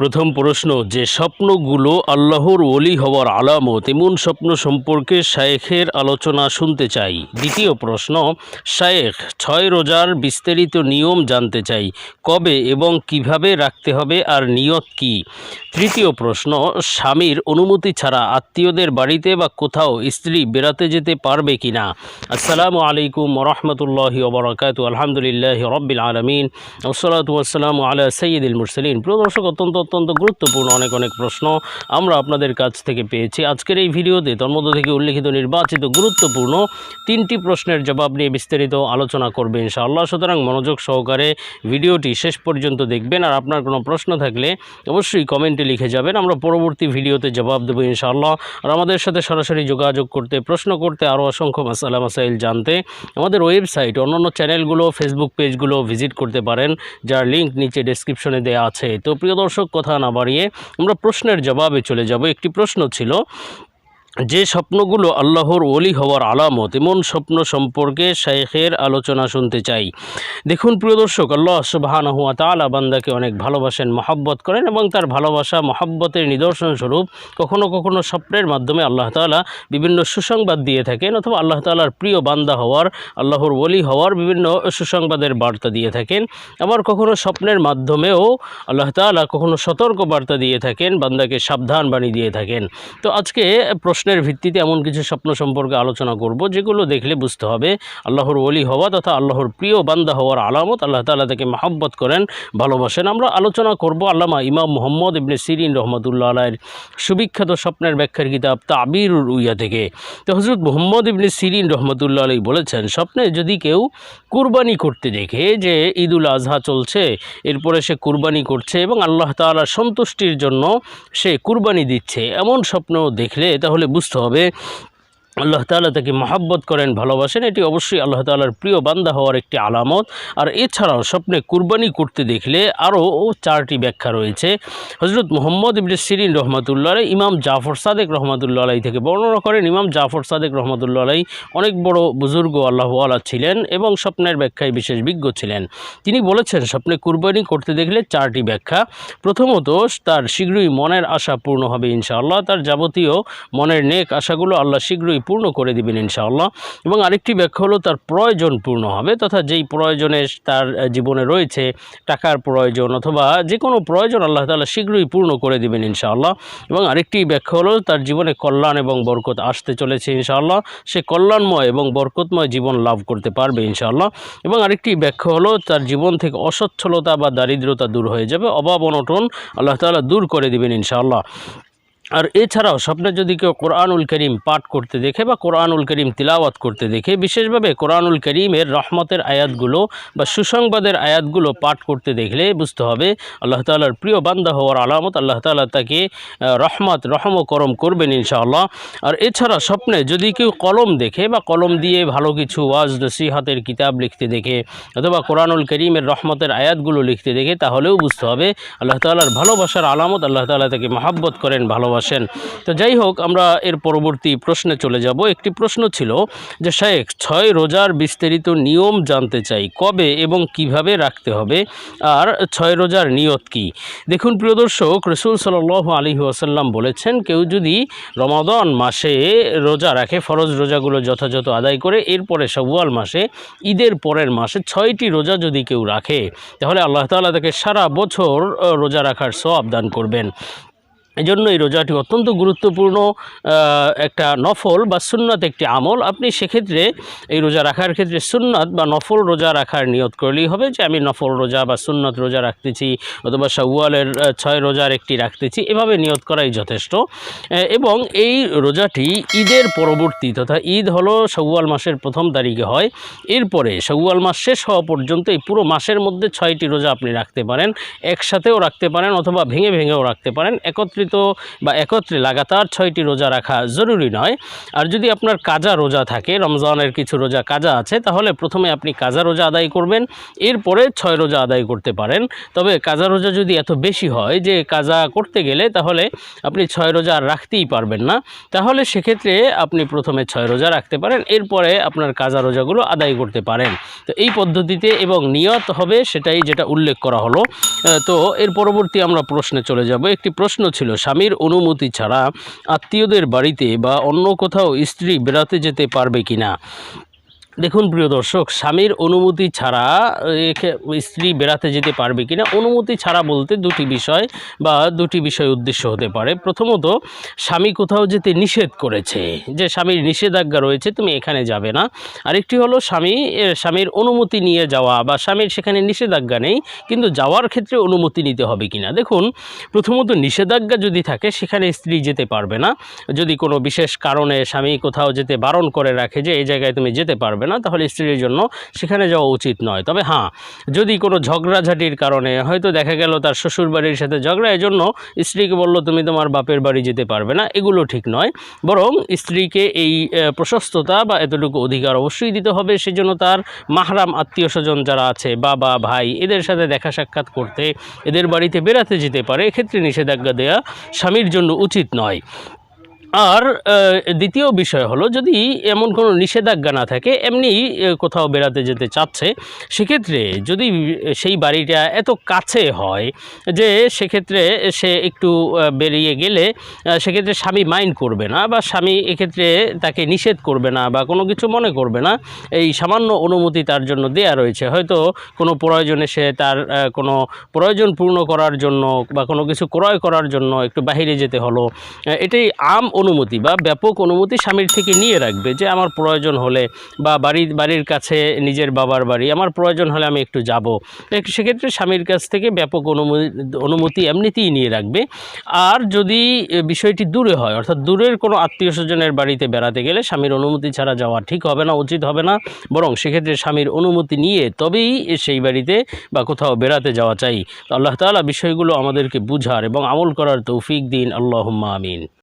প্রথম প্রশ্ন, যে স্বপ্নগুলো আল্লাহর ওলি হওয়ার আলামত, এমন স্বপ্ন সম্পর্কে শায়েখের আলোচনা শুনতে চাই। দ্বিতীয় প্রশ্ন, শায়েখ ছয় রোজার বিস্তারিত নিয়ম জানতে চাই, কবে এবং কীভাবে রাখতে হবে আর নিয়ত কি? তৃতীয় প্রশ্ন, স্বামীর অনুমতি ছাড়া আত্মীয়দের বাড়িতে বা কোথাও স্ত্রী বেড়াতে যেতে পারবে কি না? আসসালামু আলাইকুম রহমতুল্লাহ ওবরাকাত আলহামদুলিল্লাহ রব্বিল আলমিন ওসলাতু আসসালামু আলা সৈয়দুল মুরসলিন। প্রিয় দর্শক, অত্যন্ত অত্যন্ত গুরুত্বপূর্ণ অনেক অনেক প্রশ্ন আমরা আপনাদের কাছ থেকে পেয়েছি। আজকের এই ভিডিওতে তোর মধ্য থেকে উল্লেখিত নির্বাচিত গুরুত্বপূর্ণ তিনটি প্রশ্নের জবাব নিয়ে বিস্তারিত আলোচনা করবে ইনশাআল্লাহ। সুতরাং মনোযোগ সহকারে ভিডিওটি শেষ পর্যন্ত দেখবেন। আর আপনার কোনো প্রশ্ন থাকলে অবশ্যই কমেন্টে লিখে যাবেন। আমরা পরবর্তী ভিডিওতে জবাব দেবো ইনশাআল্লাহ। আর আমাদের সাথে সরাসরি যোগাযোগ করতে, প্রশ্ন করতে আরও অসংখ্য মাসালা মাসাইল জানতে আমাদের ওয়েবসাইট, অন্যান্য চ্যানেলগুলো, ফেসবুক পেজগুলো ভিজিট করতে পারেন। যার লিঙ্ক নিচে ডেসক্রিপশনে দেওয়া আছে। তো প্রিয় দর্শক কথা না বাড়িয়ে আমরা প্রশ্নের জবাবে চলে যাব। একটি প্রশ্ন ছিল যে স্বপ্নগুলো আল্লাহর ওলি হওয়ার আলামত, এমন স্বপ্ন সম্পর্কে শাইখের আলোচনা শুনতে চাই। দেখুন প্রিয় দর্শক, আল্লাহ সুবাহান হুয়া তালা বান্দাকে অনেক ভালোবাসেন, মহাব্বত করেন এবং তার ভালোবাসা, মহাব্বতের নিদর্শন স্বরূপ কখনো কখনো স্বপ্নের মাধ্যমে আল্লাহ তাআলা বিভিন্ন সুসংবাদ দিয়ে থাকেন অথবা আল্লাহ তাআলার প্রিয় বান্দা হওয়ার, আল্লাহর ওলি হওয়ার বিভিন্ন সুসংবাদের বার্তা দিয়ে থাকেন। আবার কখনো স্বপ্নের মাধ্যমেও আল্লাহ তাআলা কখনো সতর্ক বার্তা দিয়ে থাকেন, বান্দাকে সাবধান বাণী দিয়ে থাকেন। তো আজকে প্রশ্নের ভিত্তিতে এমন কিছু স্বপ্ন সম্পর্কে আলোচনা করব, যেগুলো দেখলে বুঝতে হবে আল্লাহর ওলি হওয়া তথা আল্লাহর প্রিয় বান্দা হওয়ার আলামত। আল্লাহ তাআলা তাকে মাহব্বত করেন, ভালোবাসেন। আমরা আলোচনা করব আল্লামা ইমাম মোহাম্মদ ইবনে সিরিন রহমতুল্লাহ আলাইয়ের সুবিখ্যাত স্বপ্নের ব্যাখ্যার কিতাব তাবির উইয়া থেকে। তো হজরত মোহাম্মদ ইবনে সিরিন রহমতুল্লাহ আলাই বলেছেন, স্বপ্নে যদি কেউ কুরবানি করতে দেখে যে ঈদুল আজহা চলছে, এরপরে সে কুরবানি করছে এবং আল্লাহ তাআলার সন্তুষ্টির জন্য সে কুরবানি দিচ্ছে, এমন স্বপ্ন দেখলে তাহলে বুঝতে হবে। আল্লাহ তালা তাকে মহাব্বত করেন, ভালোবাসেন। এটি অবশ্যই আল্লাহ তাআলার প্রিয় বান্দা হওয়ার একটি আলামত। আর এছাড়াও স্বপ্নে কুরবানি করতে দেখলে আরও চারটি ব্যাখ্যা রয়েছে। হজরত মোহাম্মদ ইবনে সিরিন রহমতুল্লাহ ইমাম জাফর সাদেক রহমতুল্লাহ আলাই থেকে বর্ণনা করেন। ইমাম জাফর সাদেক রহমতুল্লাহ আলাই অনেক বড় বুজুর্গ আল্লাহওয়ালা ছিলেন এবং স্বপ্নের ব্যাখ্যায় বিশেষ বিজ্ঞ ছিলেন। তিনি বলেছেন, স্বপ্নে কুরবানি করতে দেখলে চারটি ব্যাখ্যা। প্রথমত, তার শীঘ্রই মনের আশা পূর্ণ হবে ইনশাআল্লাহ। তার যাবতীয় মনের নেক আশাগুলো আল্লাহ শীঘ্রই পূর্ণ করে দিবেন ইনশাআল্লাহ। এবং আরেকটি ব্যাখ্যা হলো, তার প্রয়োজন পূর্ণ হবে তথা যেই প্রয়োজনে তার জীবনে রয়েছে, টাকার প্রয়োজন অথবা যে কোনো প্রয়োজন আল্লাহ তাআলা শীঘ্রই পূর্ণ করে দিবেন ইনশাআল্লাহ। এবং আরেকটি ব্যাখ্যা হলো, তার জীবনে কল্যাণ এবং বরকত আসতে চলেছে ইনশাআল্লাহ। সে কল্যাণময় এবং বরকতময় জীবন লাভ করতে পারবে ইনশাআল্লাহ। এবং আরেকটি ব্যাখ্যা হলো, তার জীবন থেকে অসচ্ছলতা বা দারিদ্রতা দূর হয়ে যাবে, অভাব অনটন আল্লাহ তালা দূর করে দিবেন ইনশাআল্লাহ। আর এছাড়াও স্বপ্নে যদি কেউ কোরআনুল করিম পাঠ করতে দেখে বা কোরআনুল করিম তিলাওয়াত করতে দেখে, বিশেষভাবে কোরআনুল করিমের রহমতের আয়াতগুলো বা সুসংবাদের আয়াতগুলো পাঠ করতে দেখলে বুঝতে হবে, আল্লাহ তাআলার প্রিয় বান্দা হওয়ার আলামত, আল্লাহ তাআলা তাকে রহমত, রহম করম করবেন ইনশাআল্লাহ। আর এছাড়া স্বপ্নে যদি কেউ কলম দেখে বা কলম দিয়ে ভালো কিছু ওয়াজ, নসিহাতের কিতাব লিখতে দেখে অথবা কোরআনুল করিমের রহমতের আয়াতগুলো লিখতে দেখে, তাহলেও বুঝতে হবে আল্লাহ তাআলার ভালোবাসার আলামত, আল্লাহ তাআলা তাকে মহাব্বত করেন ভালোবাসেন তো যাই হোক, আমরা এর পরবর্তী প্রশ্নে চলে যাব। একটি প্রশ্ন ছিল যে, শেখ, ছয় রোজার বিস্তারিত নিয়ম জানতে চাই। কবে এবং কীভাবে রাখতে হবে? আর ছয় রোজার নিয়ত কি? দেখুন, প্রিয় দর্শক, রসুল সাল আলী ওয়াসাল্লাম বলেছেন, কেউ যদি রমাদন মাসে রোজা রাখে, ফরজ রোজাগুলো যথাযথ আদায় করে, এরপরে সওয়াল মাসে, ঈদের পরের মাসে ছয়টি রোজা যদি কেউ রাখে, তাহলে আল্লাহ তাআলা তাকে সারা বছর রোজা রাখার সওয়াব দান করবেন। এজন্য এই রোজাটি অত্যন্ত গুরুত্বপূর্ণ একটা নফল বা সুন্নত একটি আমল। আপনি সেক্ষেত্রে এই রোজা রাখার ক্ষেত্রে সুন্নত বা নফল রোজা রাখার নিয়ত করলেই হবে যে আমি নফল রোজা বা সুন্নত রোজা রাখতেছি অথবা আহ, ছয় রোজার একটি রাখতেছি। এভাবে নিয়ত করাই যথেষ্ট। এবং এই রোজাটি ঈদের পরবর্তী তথা ঈদ হলো শাওয়াল মাসের প্রথম তারিখে হয়। এরপরে শাওয়াল মাস শেষ হওয়া পর্যন্ত এই পুরো মাসের মধ্যে ছয়টি রোজা আপনি রাখতে পারেন একসাথেও রাখতে পারেন অথবা ভেঙে ভেঙেও রাখতে পারেন। একত্রে একত্রিত বা একত্রে লাগাতার ছয়টি রোজা রাখা জরুরি নয়। আর যদি আপনার কাজা রোজা থাকে, রমজানের কিছু রোজা কাজা আছে, তাহলে প্রথমে আপনি কাজা রোজা আদায় করবেন। এরপরে ছয় রোজা আদায় করতে পারেন। তবে কাজা রোজা যদি এত বেশি হয় যে কাজা করতে গেলে, তাহলে আপনি ছয় রোজা আর রাখতেই পারবেন না। তাহলে সেক্ষেত্রে আপনি প্রথমে ছয় রোজা রাখতে পারেন, এরপরে আপনার কাজা রোজাগুলো আদায় করতে পারেন। তো এই পদ্ধতিতে এবং নিয়ত হবে সেটাই যেটা উল্লেখ করা হলো। তো এর পরবর্তী আমরা প্রশ্নে চলে যাব। একটি প্রশ্ন ছিল স্বামীর অনুমতি ছাড়া আত্মীয়দের বাড়িতে বা অন্য কোথাও স্ত্রী বেড়াতে যেতে পারবে কিনা। দেখুন, প্রিয় দর্শক, স্বামীর অনুমতি ছাড়া স্ত্রী বেড়াতে যেতে পারবে কিনা? অনুমতি ছাড়া বলতে দুটি বিষয় বা দুটি বিষয় উদ্দেশ্য হতে পারে। প্রথমত, স্বামী কোথাও যেতে নিষেধ করেছে, যে স্বামীর নিষেধাজ্ঞা রয়েছে, তুমি এখানে যাবে না। আরেকটি হলো, স্বামী স্বামীর অনুমতি নিয়ে যাওয়া বা স্বামীর সেখানে নিষেধাজ্ঞা নেই, কিন্তু যাওয়ার ক্ষেত্রে অনুমতি নিতে হবে কিনা? দেখুন, প্রথমত, নিষেধাজ্ঞা যদি থাকে, সেখানে স্ত্রী যেতে পারবে না। যদি কোনো বিশেষ কারণে স্বামী কোথাও যেতে বারণ করে রাখে যে, এই জায়গায় তুমি যেতে পারবে না, তাহলে স্ত্রীর জন্য সেখানে যাওয়া উচিত নয়। তবে হ্যাঁ যদি কোনো ঝগড়াঝাটির কারণে হয়তো দেখা গেল তার শ্বশুর বাড়ির সাথে ঝগড়া, এজন্য স্ত্রীকে বলল, তুমি তোমার বাপের বাড়ি যেতে পারবে না। এগুলো ঠিক নয়। বরং স্ত্রীকে এই প্রশস্ততা বা এতটুকু অধিকার অবশ্যই দিতে হবে। সেজন্য তার মাহরাম আত্মীয় স্বজন যারা আছে, বাবা, ভাই, এদের সাথে দেখা সাক্ষাৎ করতে, এদের বাড়িতে বেড়াতে যেতে পারে। এক্ষেত্রে নিষেধাজ্ঞা দেওয়া স্বামীর জন্য উচিত নয়। আর দ্বিতীয় বিষয় হলো, যদি এমন কোনো নিষেধাজ্ঞা না থাকে, এমনি কোথাও বেড়াতে যেতে চাচ্ছে, সেক্ষেত্রে যদি সেই বাড়িটা এত কাছে হয় যে সেক্ষেত্রে সে একটু বেরিয়ে গেলে সেক্ষেত্রে স্বামী মাইন্ড করবে না বা স্বামী এক্ষেত্রে তাকে নিষেধ করবে না বা কোনো কিছু মনে করবে না, এই সামান্য অনুমতি তার জন্য দেয়া রয়েছে। হয়তো কোনো প্রয়োজনে সে তার কোনো প্রয়োজন পূর্ণ করার জন্য বা কোনো কিছু ক্রয় করার জন্য একটু বাইরে যেতে হলো এটাই আম অনুমতি বা ব্যাপক অনুমতি স্বামীর থেকে নিয়ে রাখবে যে আমার প্রয়োজন হলে বা বাড়ির বাড়ির কাছে নিজের বাবার বাড়ি, আমার প্রয়োজন হলে আমি একটু যাব। সেক্ষেত্রে স্বামীর কাছ থেকে ব্যাপক অনুমতি অনুমতি এমনিতেই নিয়ে রাখবে। আর যদি বিষয়টি দূরে হয়, অর্থাৎ দূরের কোনো আত্মীয় স্বজনের বাড়িতে বেড়াতে গেলে স্বামীর অনুমতি ছাড়া যাওয়া ঠিক হবে না, উচিত হবে না। বরং সেক্ষেত্রে স্বামীর অনুমতি নিয়ে তবেই সেই বাড়িতে বা কোথাও বেড়াতে যাওয়া চাই। আল্লাহ তাআলা বিষয়গুলো আমাদেরকে বুঝার এবং আমল করার তৌফিক দিন। আল্লাহ আমিন।